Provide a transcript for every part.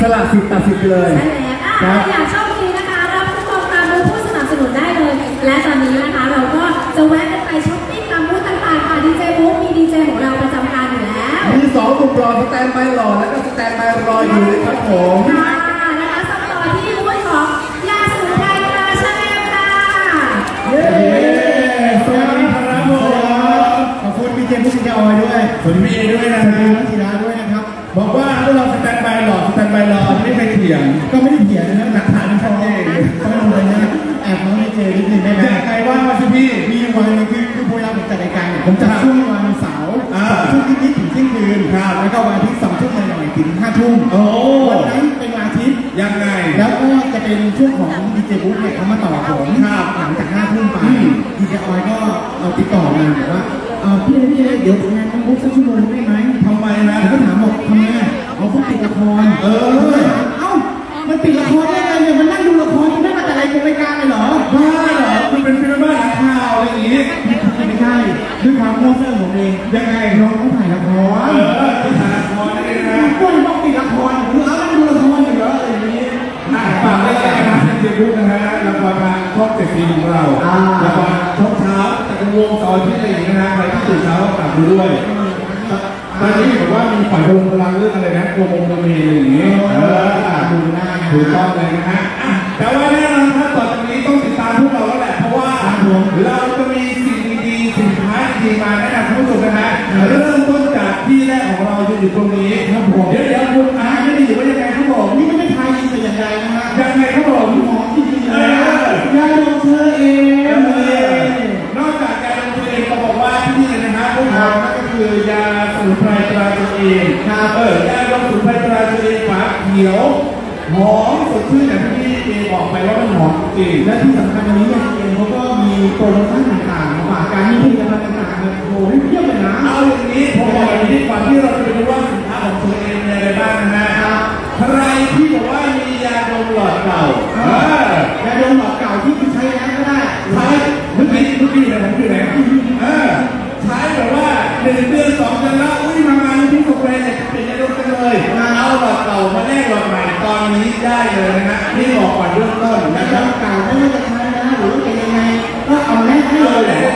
สละสิทธิ์ตัดสิทธิ์ไปเลย ใช่แล้วอะอยากโชคดีนะคะ รับคูปองตามบูธผู้สนับสนุนได้เลย และตอนนี้นะคะ เราก็จะแวะกันไปช้อปปิ้งตามบูธต่างๆค่ะดีเจบุ๊กมีดีเจของเราประจำการอยู่แล้ว มีสองกลุ่มรอสแตนบายรอแล้วก็สแตนบายรออยู่เลยครับผม ค่ะนะคะสำหรับที่บูธของยาสมุนไพรตราชาแนลค่ะเย้สวัสดีครับผมขอบคุณพี่เจมส์พี่เจออยด้วย สวัสดีพี่เอด้วยนะสควัสรัดีบน้องธีราด้วยนะครับ บอกว่าพวกเราสแตนบายรอสแตนบายรอไม่เคยเถียง ก็ไม่ได้เถียงนะหลักฐานชัดเจนต้องเลยนะแอบน้องพี่เจนิดนึงได้ไหมอยากใครว่ามาสิพี่มีวันหนึงคือคือเวลาผมจัดรายการเนี่ยผมจัดช่วงวันเสาร์อ่าสองทุ่มนิดๆถึงเที่ยงคืนครับแล้วก็วันอาทิตย์สองทุ่มหน่อยๆถึงห้าทุ่มโอ้วันนั้นเป็นวันอาทิตย์ยังไง แล้วก็จะเป็นช่วงของดีเจบุ๊กเนี่ยเขามาต่อผมครับหลังจากห้าทุ่มไปอืมดีเจออยก็เอาติดต่อมาบอกว่า เออพี่เอพี่เอเดี๋ยวงานน้องบุ๊กสักชั่วโมงได้ไหมทำไมนะผมก็ถามบอกทำไมอะเอาพวกติดละครเออ เอ้ามันติดละครได้ไงเนี่ยมันนั่งดูละครมันไม่มาแต่รายการรายการเลยเหรอบ้าเหรอคุณเป็นฟิลบ้านหนังข่าวอะไรอย่างงี้ไม่ใช่ด้วยความโง่เง่ผมเองยังไงน้องเขาถ่ายละคเอรอที่ถ่ายละครนั่นเองนะก็เลยบอกติดละครผมเอานั่งดูละครอยู่เหรออะไรอย่างนี้อะฝากไว้เลยนะครับในเฟซบุ๊กนะฮะละครทางช่องเจ็ดสีของเราอ่าละครช่องเช้า แต่กระวงตอนที่อะไรอย่างเงี้ยนะฮะใครที่ตื่นเช้าก็กลับดูด้วย ตอนนี้บอกว่ามีฝ่ายพลังพลังเรื่องอะไรนะโกโมโมเมอะไรอย่างเงี้ยเอออะดูได้นะถูกต้องเลยนะฮะอะแต่ว่าแน่นอนครับต่อจากนี้ต้องติดตามพวกเราแล้วแหละเพราะว่าเราจะมีสิ่งดีๆสิ่งท้ายดีๆมาแนะนำท่านผู้ชมนะฮะเริ่มต้นจากที่แรกของเราจะอยู่ตรงนี้ครับผมเดี๋ยวเดี๋ยวคุณอาร์ตไม่ได้อยู่ว่ายังไงครับผมนี่ไม่ได้ทายอินแต่อย่างใดนะฮะยังไงครับผมหอมจริงๆเอเลยอยนะาดมเธอเองนอกจากการลงทุนเองก็บอกว่าที่นี่นะฮะพวกเรานั่นก็คือยาสมุนไพรตราตัวเองครับเออยาดมสมุนไพรตราตัวเองฝาเขียวหอมสดชื่นอย่างที่พี่เอบอกไปว่ามันหอมจริงและที่สำคัญวันนี้เนี่ยเองเขาก็มีโปรโมชั่นต่างๆมาฝากการมีผลิตภัณฑ์ต่างๆเนี่ยโอ้โหเพียบเลยนะเอาอย่างนี้ผมบอกอย่างนี้ก่อนที่เราจะไปดูว่าสินค้าของตัวเองมีอะไรบ้างนะฮะ ใครที่บอกว่ามียาดมหลอดเก่าเออยาดมหลอดเก่าที่คุณใช้แล้วก็ได้ใช้เมื่อกี้เมื่อกี้เนี่ยผมอยู่ไหนเออใช้แบบว่าหนึ่งเดือนสองเดือนแล้วอุ้ยมางานที่สเปรย์เนี่ยเป็นยาดมกันเลยเอาหลอดเก่ามาแลกหลอดใหม่ตอนนี้ได้เลยนะฮะนี่บอกก่อนเริ่มต้นยานะดครับมเก่าไม่ว่าจะใช้แล้วหรือว่าจะยังไงก็เอาแลกให้เอเลอย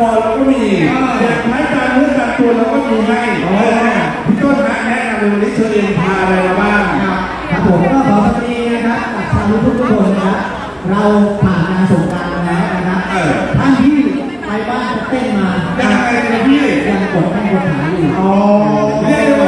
ริเวณลำคอเราก็มีอยากใช้การเนื้อการตัวเราก็มีให้พี่ต้นนะแนะนำเลยวันนี้เธอเองพาอะไรมาบ้างครับผมก็ขอสวัสดีนะครับกับชาวลูกทุกคนนะครับ เราผ่านงานสงกรารมาแล้วนะครับท่านที่ไปบ้านจะเต้นมายังไงเนี่ยพี่ยังกดตั้งกดขาอยู่อ๋อเรียกได้ว่า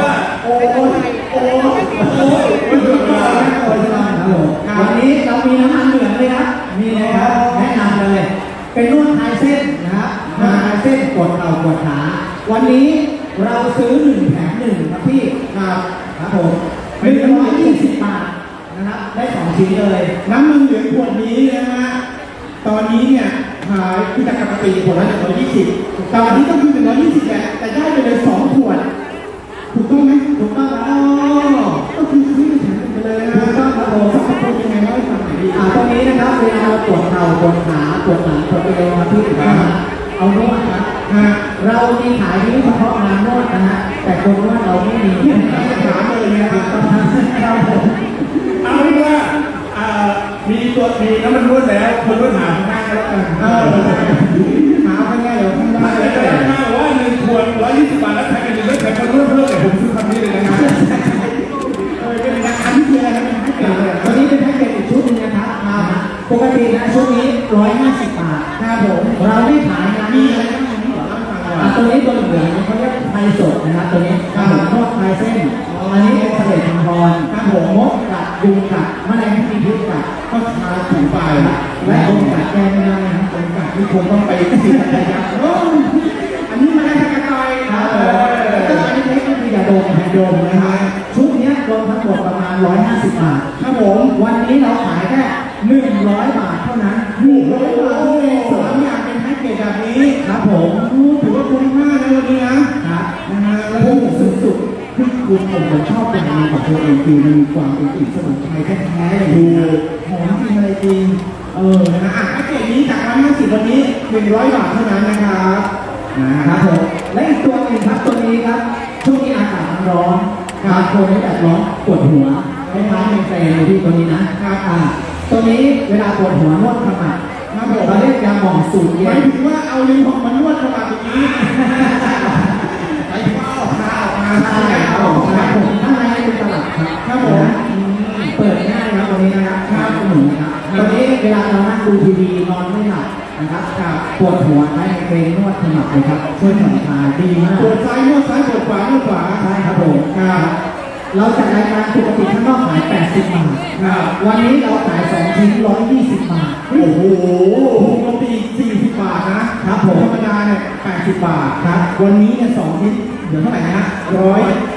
ปกติขวดละหนึ่งร้อยยี่สิบตอนนี้ก็คือหนึ่งร้อยยี่สิบแหละแต่ได้ไปเลยสองขวด ถูกต้องไหมถูกต้องคอ๋รัอบก็คือซื้อไปแถมกันไปเลยนะถูกต้องครับผมสรรพคุณยังไงเล่าให้ฟังหน่อยดิอ่าตรงนี้นะครับเวลาเราปวดเข่าปวดขาปวดหลังปวดเอวครับพี่ถูกต้องนะเอานวดครับฮะเรามีขายที่เฉพาะงานนวดนะฮะแต่คนนวดเราไม่มีถามเลยนะคถูรับกต้องครับผมเอาเป็นว่าอ่า มีตัวมีน้ำมันนวดแล้วคนนวดหาข้างหน้าก็แล้วกันเออหาไปง่ายเหรอข้างมาล่างแล้แล้ววแต่แต่ถ้าว่าหนึ่งขวดร้อยยี่สิบบาทแล้วแถมอีกหนึ่งแล้วแถมคนนวดเพิ่มเนี่ยผมซื้อคำนี้เลยนะเออเป็นงานอันนี้คืออะไรนะเป็นให้เกิดเลยตัวนี้เป็นปกตินะชุดนี้150บาทครับผมเราไม่ขายนะมีมีอะไรบ้างนี่ขอเล่าให้ฟังก่อนอะตัวนี้ตัวเหลืองๆเขาเรียกไทยสดนะครับตัวนี้ครับนวดคลายเส้นอันนี้เป็นเสลดมังกรครับผมมดกัด ยุงกัดแมลงที่มีพิษกัดก็ทาถูไปและยุงกัดแก้ไม่ได้นะคนกัดที่คงต้องไปสิทธิ์ยักษ์โอ้อันนี้มาได้ทางกระต่ายคครัรับบผมแล้วก็อันนี้เล็กก็คือยาดมยาดมนะคครัรับบชุดเนี้ยรวมทั้งหมดประมาณ 150 บาทครับผมวันนี้เราขายแค่100 บาทเท่านั้นโอ้โหสามอย่างเป็นแพ็กเกจแบบนี้ครับผมถือว่าคุ้มค่านะวันนี้นะครับนะฮะแล้วพุ่งก็สุดๆที่ คุณผมผมชอบอย่างหนึงของตัวเองคือมันมีความเป็นกลิ่นสมุนไพรแท้ๆเลยดูนะหอมจริงอะไรจริงเออนะฮะอะแพ็กเกจนี้จาก150วันนี้100บาทเท่านั้นนะครับนะคครัรับบผมและอีกตัวหนึงครับตัวนี้ครับช่วงนี้อากาศมันร้อนบางคนนี่แบบร้อนปวดหัวคล้ายๆเป็นเฟรนเลยที่ตัวนี้นะครับอ่าตัวนี้เวลาปวดหัวนวดขมับครับผมเราเรียกยาหม่องสูตรหเย็มายน ถึงว่าเอาลิ้นของมันนวดเข้ามาตรงนี้ ครับครับผมเปิดง่ายนะครับตัวนี้นะครับครับหมุนนะครับตัวนี้เวลาเรานั่งดูทีวีนอนไม่หลับนะครับครับปวดหัวให้เกรงนวดขมับเลยครับช่วยผ่อนคลายดีมากปวดซ้ายนวดซ้ายปวดขวานวดขวาใช่ครับผมครับเราจัดรายการปกติข้างนอกขาย 80 บาทครับวันนี้เราขาย2ชิ้น 120 บาท โอ้โหปกติ40 บาทนะ ครับผม ธรรมดาเนี่ย 80 บาท ครับ วันนี้เนี่ยสองชิ้นเหลือเท่าไหร่นะ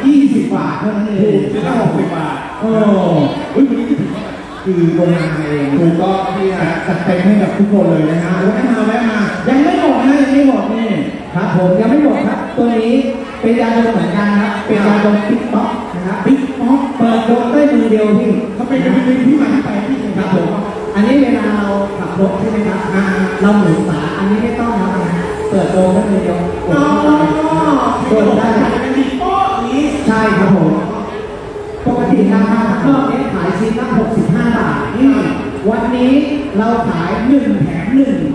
120 บาทเท่านั้นเอถูงกชิ้นละหกสิบบาทโอ้เฮ้ยวันนี้คือคือโรงงานเองถูกต้องที่ฮะจัดเต็มให้กับทุกคนเลยนะฮะแวะมาแวะมา ยังไม่หมดนะยังไม่หมดนี่ครับผมยังไม่หมดครับ ตัวนี้เป็นยาดมเหมือนกันครับ เป็นยาดมปิ๊กป๊อกนะครับบิ๊กป๊อกเปิดดมได้มือเดียวพี่เขาเป็นเป็นเป็นที่มาที่ไปที่ครับผมอันนี้เวลาเราขับรถใช่ไหมครับอ่าเราหมุนฝาอันนี้ไม่ต้องครับเปิดดมได้มือเดียวกอ๋ดอเข้าไปกดได้ ครับผมปกติราคาข้างนอกเนี่ยขายชิ้นละ65 บาทอืมวันนี้เราขาย 1 แถม1เรื่องนี้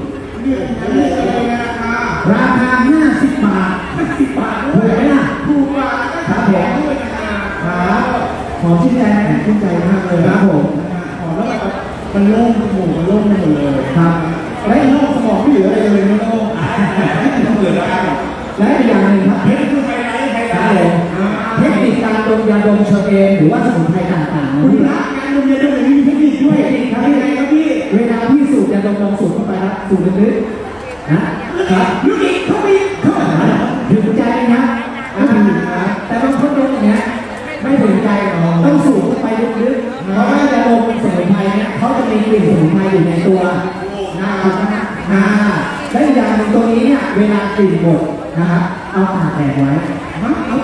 เลยนะคะราคา 50 บาท50บาทถูกไหมล่ะ ถูกกว่าแล้วก็แถมด้วยนะคะครับขอชื่นใจไหมชื่นใจมากเลยครับผมหอมแล้วแบบมันโล่งหมู่มันโล่งไปหมดเลยครับ และโล่งสมองไม่เหลืออะไรเลยนะโล่งต้องเหลือได้และอีกอย่างหนึ่งครับ เพชรคือไฮไลท์ไฮคไลรับท์ผมเทค นิคการดมยาดมเชอเอมหรือว่าสมุนไพรต่างๆคุณที่รักการดมยาดมอย่างนี้มีเทคนิคด้วยทำยังไงครับพี่เวลาที่สูดยาดมลองสูดเข้าไปครับสูดลึกๆนะครับลูกอีกเข้าไปอีกเข้าไปถึงใจนะอ่าแต่บางคนดมอย่างเงี้ยไม่ถึงใจต้องสูดเข้าไปลึกๆเพราะว่ายาดมสมุนไพรเนี่ยเขาจะมีกลิ่นสมุนไพรอยู่ในตัวนะครับอ่าและอีกอย่างหนึ่งตัวนี้เนี่ยเวลากลิ่นหมดนะครับเอาตากแดดไว้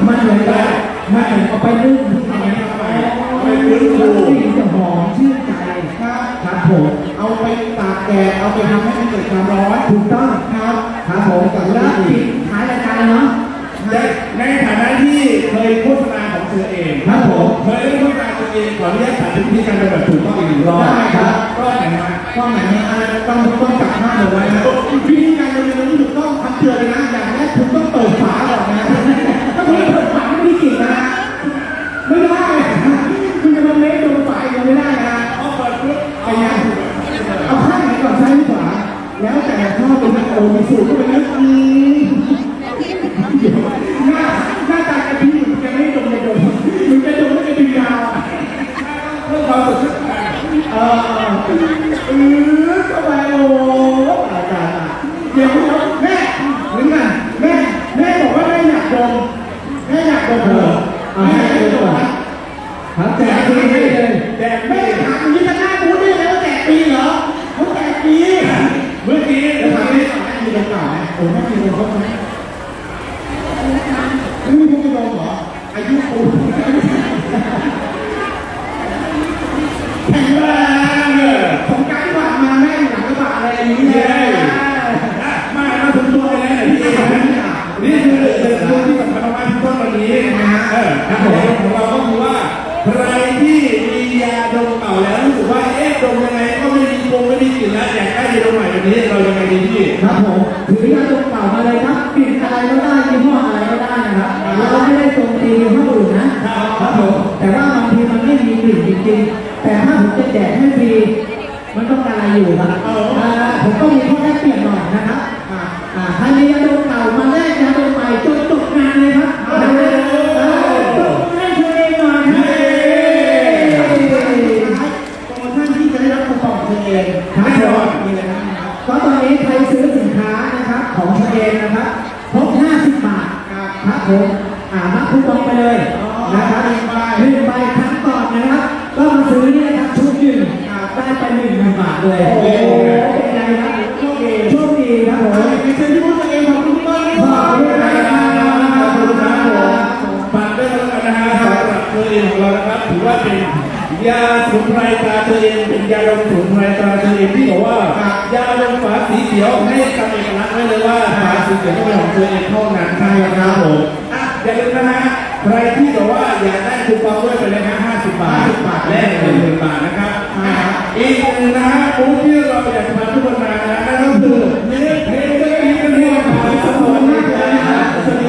มันเหมือนกับมัน เหมือนเอาไปนึ่งที่ไหนเอาไปเอาไปนึ่งแล้วกลิ่นจะหอมชื่นใจครับครับผมเอาไปตากแดดเอาไปทำให้มันเกิดความร้อนถูกต้องครับครับผมแล้วปิดท้ายรายการเนาะในในฐานะที่เคยโฆษณาของเธอเองครับผมเคยได้โฆษณาตัวเองขออนุญาตสาธิตวิธีการเป็นแบบถูกต้องอีกหนึ่งรอบได้ครับก็ไหนมาต้องไหนนะอะไรต้องต้องจับภาพเอาไว้นะวิธีการดมยาดมที่ถูกต้องทำเตือนเลยนะอย่างแรกคุณต้องเปิดฝาก่อนนะถ้าคุณเปิดฝาไม่ได้กนะ ไม่ได้คุณจะมาเมคดมฝาอีกไม่ได้นะพอเปิดปุ๊บเอาอย่างเอาข้างไหนก่อนซ้ายหรือขวาแล้วแต่ชอบเป็นโอมีสูตรก็เป็นนึกอืมหน้าหน้าตากระพริบเหมือนจะไม่ดมจะดมมันจะดมไม่จะดึงยาวอะเพื่อความสดชื่นเออเออเข้าไปโอ้ตายตายตายเดี๋ยวแม่หรือไงแม่แม่บอกว่าแม่อยากดมแม่อยากดมเหรอ เอา แม่ ให้ อยาก ดู ด ก่อ ม น ครับ รับครับผมแต่ว่าบางทีมันไม่มีกลิ่นจริงๆแต่ถ้าผมจะแจกให้ฟรีมันต้องการอะไรอยู่ครับ ได้ไปหนึ่งพันบาทเลยโอ้โหเป็นไงครับโชคดีโชคดีครับผมมีเชิญที่พูดตัวเองขอบคุณมากขอบคุณนะครับขอบคุณครับผมฝากด้วยแล้วกันนะฮะสำหรับตัวเองของเรานะครับถือว่าเป็นยาสมุนไพรตราตัวเองเป็นยาดมสมุนไพรตราตัวเองที่บอกว่ายาดมฝาสีเขียวให้กำเอกลักษณ์ไว้เลยว่าฝาสีเขียวต้องเป็นของตัวเองเท่านั้นใช่ครับผมอะอย่าลืมนะฮะ ใครที่บอกว่าอยากได้คูปองด้วยไปเลยนะ50 บาทแลกเป็นหนึ่งบาทนะครับอะอีกหนึ่งนะฮะบูธที่เราอยากจะมาทุกคนมานะนั่นก็คือเนื้อเพลงเรื่องนี้กันที่มาสมุนไพรสวัสดี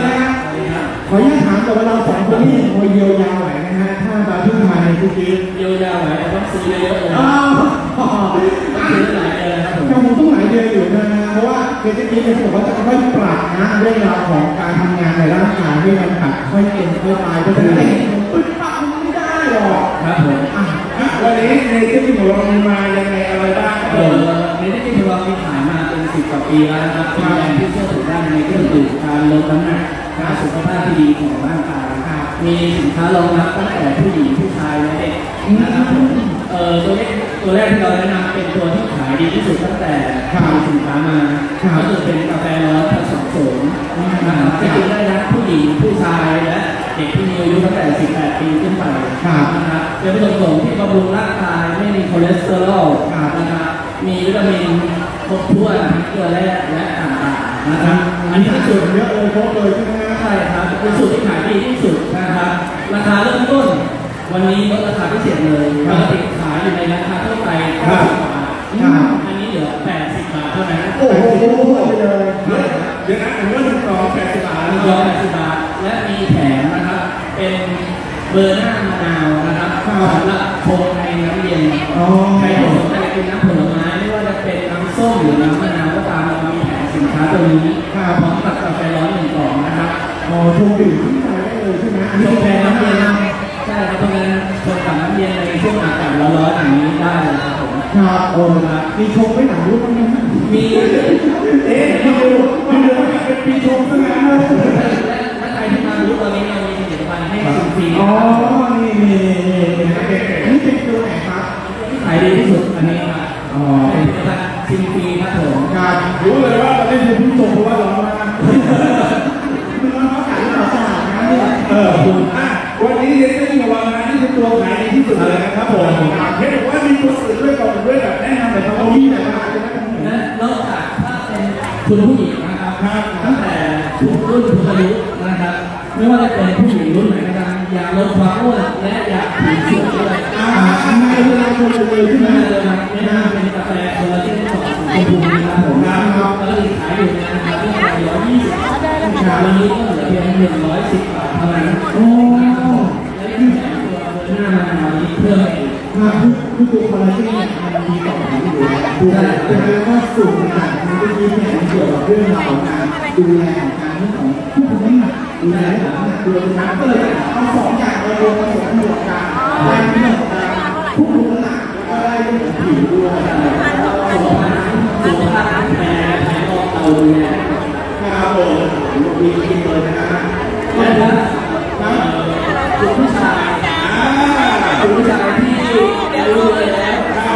ครับขออนุญาตถามแต่ว่าเราสองคนนี่พอเยียวยาไหวนะฮะถ้ามาเพิ่งมาในทุกทีเยียวยาไหวแต่ต้องซื้อเยอะๆเลยอ้าวต้องซื้อหลายเดือนครับผมยังคงต้องหลายเดือนอยู่นะ เพราะว่าเดี๋ยวจะมีในส่วนว่าจะค่อยปรับนะเรื่องราวของการทำงานในร่างกายให้มันหัดค่อยเป็นค่อยไปเพราะฉะนั้นปึ๊บปั๊บมันไม่ได้หรอกครับผมอะวันนี้ในที่ที่ของมายังไงอะไรบ้างเออในที่ที่เรามีขายมาเป็นสิบกว่าปีแล้วนะครับเป็นแบรนด์ที่เชื่อถือได้ในเรื่องดื่มการลดน้ำหนักการสุขภาพที่ดีของร่างกายครับมีสินค้ารองรับตั้งแต่ผู้หญิงผู้ชายและเด็กนะครับผมเออตัวแรก ตัวแรกที่เราแนะนำเป็นตัวที่ขายดีที่สุดตั้งแต่ทำสินค้ามาก็คือเป็นกาแฟร้อนผสมโสมนะครับจะกินได้ทั้งผู้หญิงผู้ชายและเด็กที่มีอายุตั้งแต่ 18 ปีขึ้นไปนะครับเป็นผสมผงที่บำรุงร่างกายไม่มีคอเลสเตอรอลนะครับมีวิตามินครบถ้วนทั้งเกลือแร่และต่างๆนะครับอันนี้เป็นสูตรเยอะเลยครบเลยใช่ไหมฮะใช่ครับเป็นสูตรที่ขายดีที่สุดนะครับราคาเริ่มต้น วันนี้ลดราคาพิเศษเลยปกติขายอยู่ในราคาทั่วไป90บาทอันนี้เหลือ 80 บาทเท่านั้นโอ้โหไปเลยเดี๋ยวนะผมว่าหนึ่งกล่องแปดสิบบาทหนึ่งร้อยแปดสิบบาท และมีแถมนะครับ เป็นเบอร์หน้ามะนาวนะครับสำหรับชงในน้ำเย็นอ๋อใครที่สนใจกินน้ำผลไม้ไม่ว่าจะเป็นน้ำส้มหรือน้ำมะนาวก็ตามเรามีแผงสินค้าตัวนี้พร้อมกับกาแฟร้อนหนึ่งกล่องนะครับอ๋อชมดื่มที่ใจได้เลยใช่ไหมอันนี้ชงเป็นแทนน้ำน้ำเย็เย็นนใช่ครับเพราะงั้ น้ำเย็นในช่วงอากาศร้อนๆอย่างนี้ได้เลยครับผมครับโอ้ครับมีชมไม่หนังรู้บ้างไหมฮะมีเอ๊ะพี่ดูพี่ดูเป็นปีชงซะงั้นเลยและใครที่มารู้ตอนนี้เรามีผลิตภัณฑ์ให้ชิมฟรีอ๋อนี่นี่นี่นี่นี่เป็นตัวไหนครับที่ขายดีที่สุดอันนี้ครับอ๋อเป็นผลิตภัณฑ์ชิมฟรีครับผมครับรู้เลยว่าตอนนี้คือพี่ชงเพราะว่าร้อนมาก คุณผู้หญิงนะครับครับตั้งแต่ทุกรุ่นทุกอายุนะครับ ไม่ว่าจะเป็นผู้หญิงรุ่นไหนก็ตามอยากลดความอ้วนและอยากผิวสวยด้วยอ่าในเวลาชมเลยใช่ไหมมาเลยครับแนะ ดูแลเป็นเรื่องว่าสูตรต่างๆเมันจะมีแผนเกี่ยวกับเรื่องราวของการดูแลของการเรื่องของผู้คุมน้ำหนักดูแลของน้ำหนักด้วยนะก็เลยเอาสองอย่างมารวมผสมบวกกันได้เรื่องของการควบคุมน้ำหนักแล้วก็ได้เรื่องของผิวด้วยสุขภาพสุขภาพแพ้ภายนอกเราดูแลครับผมดีจริงเลยนะฮะ และถ้าเอ่อคุณผู้ชายคุณผู้ชายที่อายุเลยแล้วและ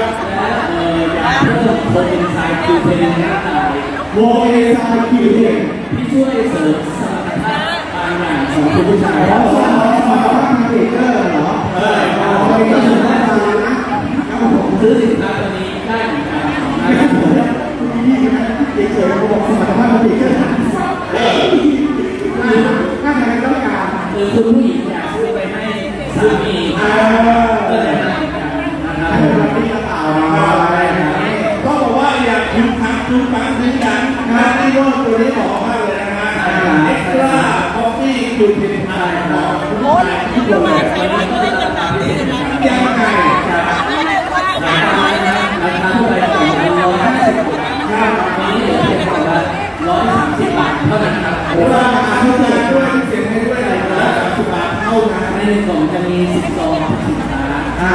เอ่ออยากเพิ่มโปรตีนไซด์คิว เทนในร่างกายโมเอซาคิวเนี่ยที่ช่วยเสริมสมรรถภาพบางอย่างของคุณผู้ชายอ๋อสอนสอนทางเด็กเกอร์เหรอเอออ๋อเป็นก็คือว่าตานะครับผมซื้อสินค้าตัวนี้ได้เหมือนกันนะครับผมนี่นะเด็กเฉยเขาบอกสมรรถภาพเด็กเกอร์ถ้าใครต้องการหรือคุณผู้หญิงอย ประมาณใช้ว่าราคาทุกเล่ากันแบบนี้แก้ไขในกล่องจะมีสิบซองสินค้าอ่า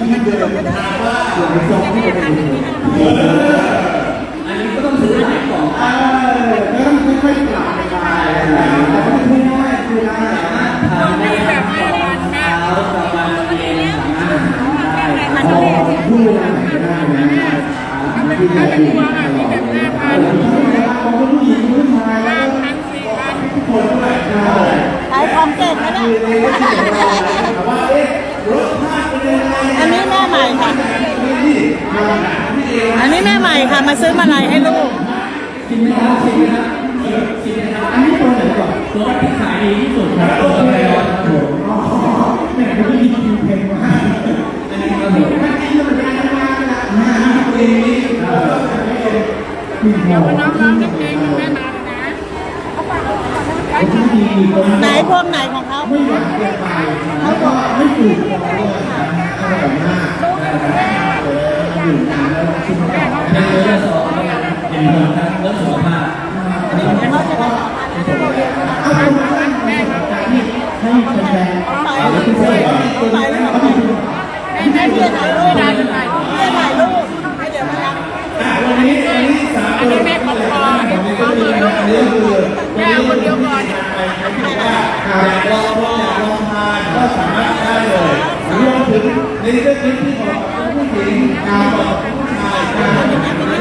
ที่เดินทางว่าส่วนซองที่เป็นอันนี้ก็ต้องซื้อหลายกล่องไม่ต้องไม่ค่อยกลับไปอะไรไม่ได้ นะที่จะดูตลอดเลยของผู้หญิงผู้ชายแล้วทุกคนด้วยใช่ขายของเก่งนะเนี่ยแต่ว่าเอ๊ะรสชาติเป็นยังไงอันนี้แม่ใหม่ค่ะ อันนี้แม่ใหม่ค่ะ มาซื้อมาลัยให้ลูกชิมไหมครับชิมไหมครับ ไหนก่อนตัวที่ขายดีที่สุดครับตัวกาแฟร้อนครับผมอ๋อแม่ผมไม่มีคิวเพลงมากอันนี้ครับผมไม่กินแล้วมันจะทำงานนะนะเพลงนี้มีหอมน้องร้องเพลงแม่นานนะมีตรงไหนพวกไหนของเขาไม่หวานเกินไปแล้วก็ไม่ฝืนคอด้วยนะอร่อยมากดื่มนานแล้วชิมต่อเป็นเรื่อสองเป็นเรื่องครับเรื่องสุขภาพอันนี้ผมว่าเอาไปมาตั้งในสถานการณ์ที่ให้แฟนๆเอาไปเพื่อนๆเอาไปเพื่อนๆ แม่เพียถ่ายรูปนะเพียถ่ายรูปให้เดี๋ยวมารับ อะวันนี้อันนี้สามคนแม่ของพ่อวันนี้ก็มีนะอันนี้ก็คือแม่คนเดียวก่อนไปใครที่บอกว่าอยากลองลองอยากลองทานก็สามารถได้เลยรวมถึงในเรื่องนี้ที่บอกกับผู้หญิงการบอกกับผู้ชายการด้วย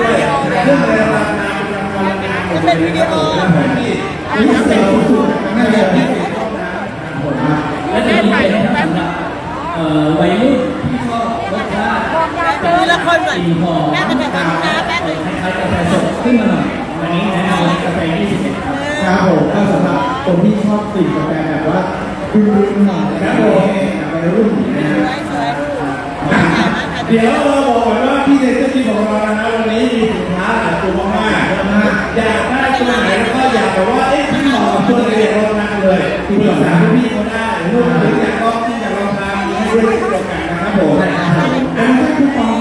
เรื่องในราคาประจำวันงาน เป็นวิดีโอ ที่ อันนี้เสร็จสุดๆนั่นเลย และจะมีเป็นสำหรับเอ่อวัยรุ่นที่ชอบรสชาติ ทีละคน ก่อนสีหอมแม่จะแบบน้ำแป๊บนึงคล้ายๆกาแฟสดขึ้นมาหน่อยวันนี้แนะนำกาแฟ21ครับครับผมก็สำหรับคนที่ชอบกลิ่นกาแฟแบบว่ารุ่นๆหน่อยนะครับผมไปรุ่นนะสวยเดี๋ยวเราบอกก่อนว่าพี่เจเจที่ของเรานะฮะวันนี้มีสินค้าหลายตัวมากๆนะอยากได้ตัวไหนแล้วก็อยากแบบว่าเอ๊ะที่เหมาะกับตัวเองเราทำเลยปรึกษาพี่เขาได้รวมถึงอยากลองที่อยากลองทำให้ด้วยเช่นเดียวกันนะครับผมเป็นแค่คูปองหน่อยว่ายังไงยังไง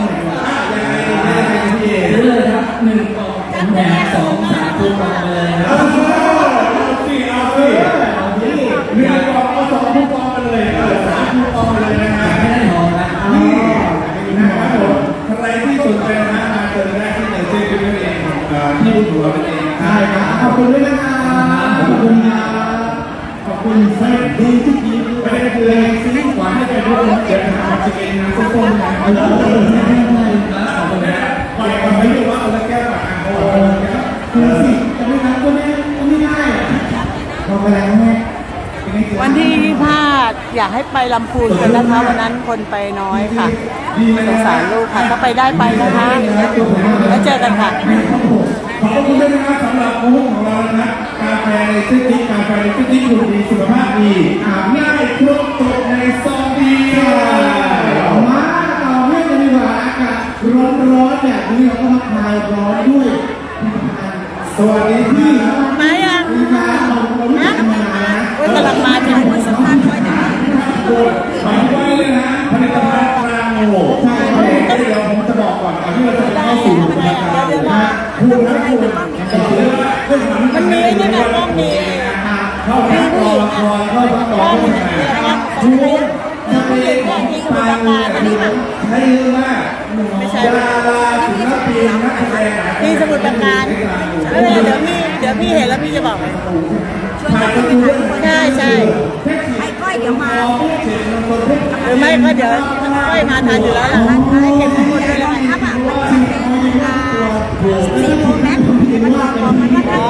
พี่เอซื้อเลยครับหนึ่งกล่องแถมสองสามคูปองไปเลยคเอารับสิเอาสิเอาสิหนึ่งกล่องเอาสองคูปองมาเลย ให้ไปลำพูนกันนะคะวันนั้นคนไปน้อยค่ะสงสารลูกค่ะถ้าไปได้ไปนะคะแล้วเจอกันค่ะขอบคุณด้วยนะครับสำหรับคู่ของเรานะกาแฟซิติกาแฟซิตี้ดูดีสุขภาพดีง่ายค อะมากดาราศิลปินนักแสดงมีสมุดประการไม่เป็นไรเดี๋ยวพี่เดี๋ยวพี่เห็นแล้วพี่จะบอกถ่ายกันด้วยใช่ใช่ให้ก้อยเดี๋ยวมาหรือไม่ก็เดี๋ยวค่อยมาทานอยู่แล้วล่ะให้เก็บข้อมูลด้วยแล้วกันครับอะอ๋อ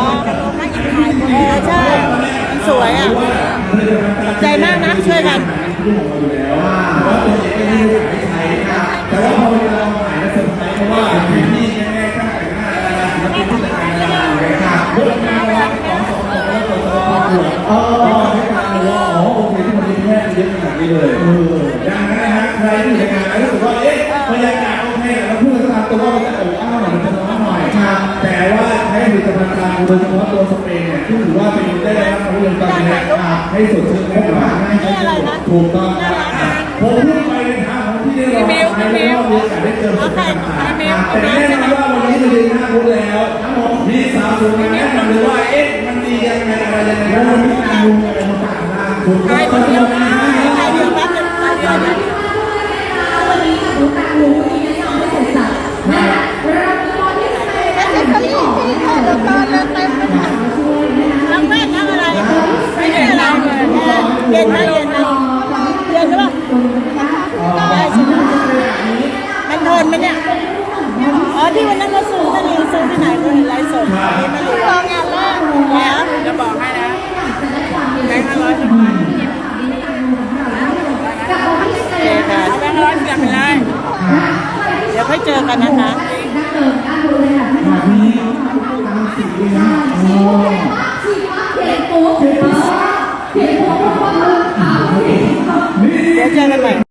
เออใช่มันสวยอะขอบใจมากนะช่วยกัน ที่ของเราอยู่แล้วเพราะว่าต่ว่าพอเวลาเราขายแล้วเซอร์ไพรส์เพราะว่าพี่นี่แน่ๆตั้งแต่งหน้าดาราศิลปินที่แต่งงานดาราเลยครับเรื่องงานเราของสองคนแล้วตัวตัวประกวดเออให้ตาว่าอ๋อโอเคที่มันมีแค่เยอะขนาดนี้เลยเออดังนั้นนะฮะใครที่อยู่ในงานแล้วรู้สึกว่าเอ๊ะบรรยากาศโอเคแล้ว ตัวว่ามันจะอบอ้าวหน่อยมันจะร้อนหน่อยครับแต่ว่าใช้ผลิตภัณฑ์ตามโดยเฉพาะตัวสเปรย์เนี่ยที่ถือว่าเป็นได้รับความนิยมตอนนี้ครับให้สดชื่นให้หวานให้ใช้ถูกต้องครับผมพูดไปในทางของที่ได้ลองใช้แล้วมีโอกาสได้เจอประสบการณ์ต่าแต่แน่นอนว่าวันนี้มาถึงหน้าคุณแล้วทั้งหมดมีสาวสวยมาแนะนำเลยว่าเอ๊ะมันดียังไงอะไรยังไงแล้ววันนี้การดูอะไรมาฝากบ้างคุณก็ต้องใคร แล้แม่ทำอะไรไม่ได้อะไเย็นนเย็นนะเย็นใช่ปะได้ใช่ไหมมันทนไหมเนี่ยออที่วันนั้นเราซื้อที่นี่ซื้อที่ไหนเห็ไลโซ่รองานแรกแล้วจะบอกให้นะแป้าร้อชิ้อไปเลยเดี๋ยวค่เจอกันนะคะ แบบนี้ตามสีเลยนะโอ้เขียนปุ๊บเขียนปุ๊บเขียนปุ๊บเดี๋ยวเจอกันใหม่